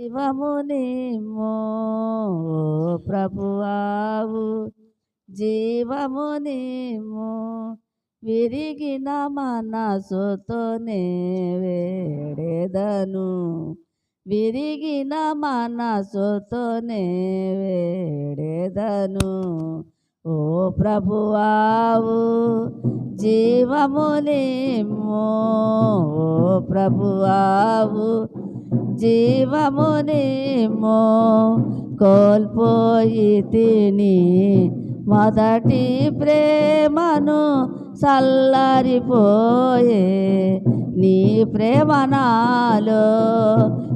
జీవమునిమో? ప్రభువావు జీవమునిమో? విరిగిన మనసుతోనే వేడెదను. విరిగిన మనసుతోనే వేడెదను. ఓ ప్రభువావు జీవమునిమో? ఓ ప్రభువావు జీవమునేమో కోల్పోయి తిని మొదటి ప్రేమను చల్లరిపోయే నీ ప్రేమ నాలో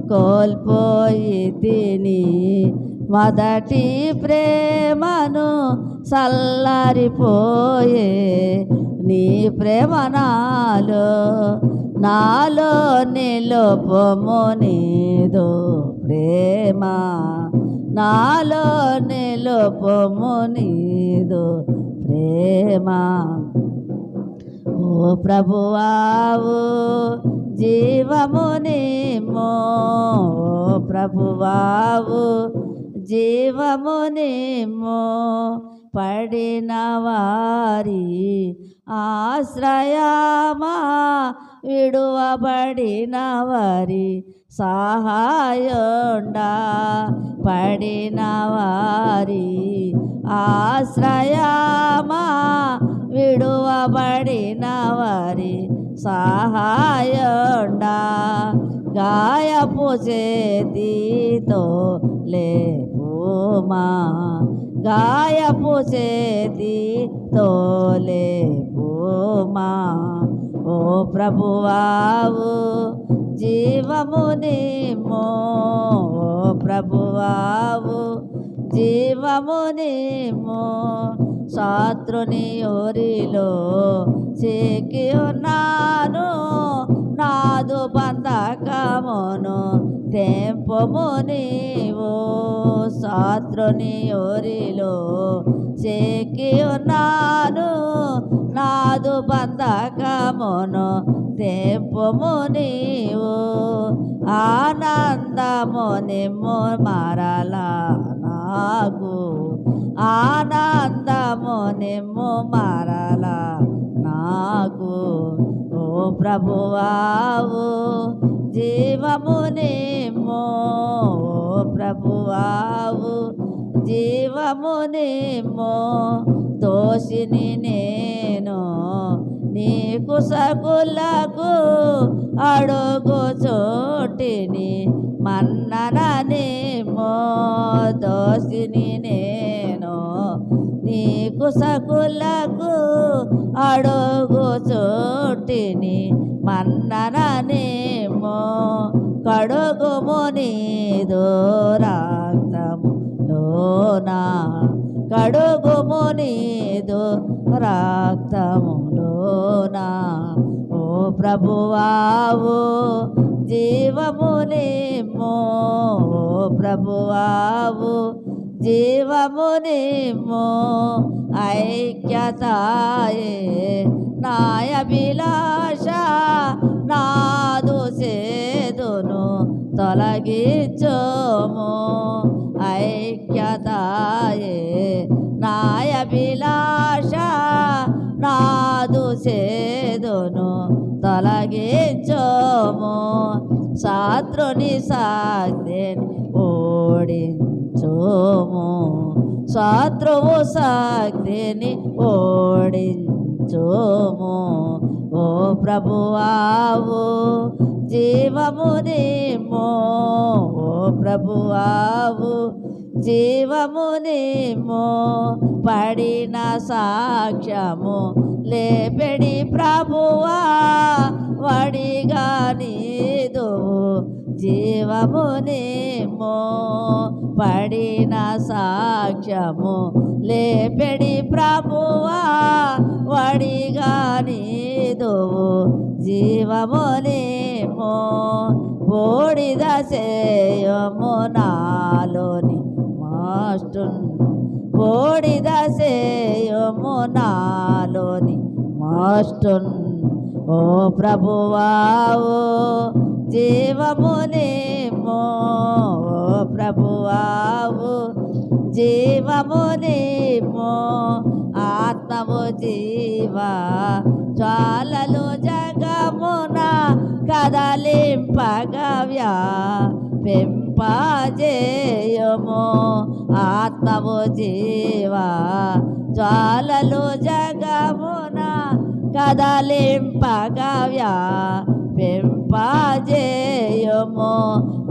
కోల్పోయి తిని మొదటి ప్రేమను చల్లరిపోయే నీ ప్రేమ నాలో నిలుపమునిదో ప్రేమ. నాలో నిలుపమునిదో ప్రేమ. ఓ ప్రభువావు జీవమునిమో ఓ ప్రభువావు జీవమునిమో పడిన వారి ఆశ్రయమా విడువబడిన వారి సహాయుండా పడిన వారి ఆశ్రయమా? విడువబడిన వారి సహాయుండా గాయపు చేతితో లేపుమా? గాయపు చేతితో లేపుమా? ఓ ప్రభువావు జీవమునిమో ఓ ప్రభువావు జీవమునిమో శత్రుని ఊరిలో చిక్కి ఉన్నాను. నాదు బంధకమును తెంపము నీవు. శత్రుని ఊరిలో చిక్కి ఉన్నాను. నాదు బంధకమును తెంపము నీవు. ఆనందము నిమ్ము మరలా నాకు ఆనందము నిమ్ము మరలా నాకు ఓ ప్రభువావు జీవము నిమ్ము. ఓ ప్రభువావు జీవము నిమ్ము. దోషిని నేను నీకు సకులకు అడుగు చోటిని మన్నననేమో దోషిని నేను నీకు సకులకు అడుగు చోటిని మన్నననేమో కడుగుము నీ దూరాంతము లోనా కడుగుము నీదు రక్తములోనా ఓ ప్రభువావు జీవమునిమో ఓ ప్రభువావు జీవమునిమో ఐక్యతాయే నాయభిలాష నాదు సేదును తొలగించోము. అభిలాష నాదు సేదును తొలగించోము. శత్రుని సాధ్యని ఓడించోము. శత్రువు శక్తిని ఓడించోము. ఓ ప్రభువావు జీవమునిమో ఓ ప్రభువావు జీవమునిమో పడిన సాక్ష్యము లేపెడి ప్రభువా వడిగా నీదు జీవమునిమో పడిన సాక్ష్యము లేపెడి ప్రభువా వడిగా నీదు జీవమునిమో బోడిద సేయము నాలోని బోడిద సేయము నాలోని మాస్టున్ ఓ ప్రభువావు జీవమునేమో ఓ ప్రభువావు జీవము నీమో. ఆత్మము జీవ జ్వాలలు జగమున కదలింపగవ్యా. పెంపజేయము ఆత్మము జీవ. జ్వాలలు జగమున కదలింపగవ్యా. పెంపజేయము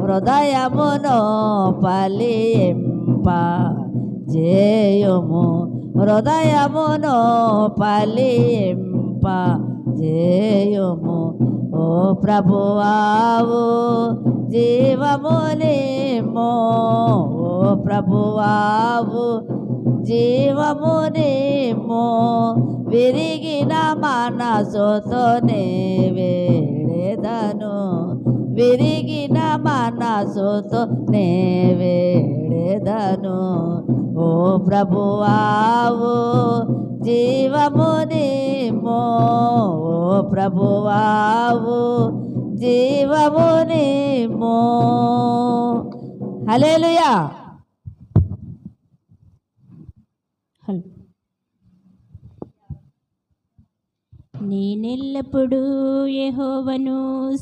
హృదయమును పలింప జేయుము హృదయమును పలింప జేయుము ఓ ప్రభువావు జీవమునేమో. ఓ ప్రభువావు జీవమునేమో. విరిగిన మనసుతోనే వేడేదను. విరిగిన మనసుతో నే వేడెదను. ఓ ప్రభువావు జీవమునిమో ఓ ప్రభువావు జీవమునిమో. హల్లెలూయా. హలో నేనెల్లప్పుడూ యెహోవాను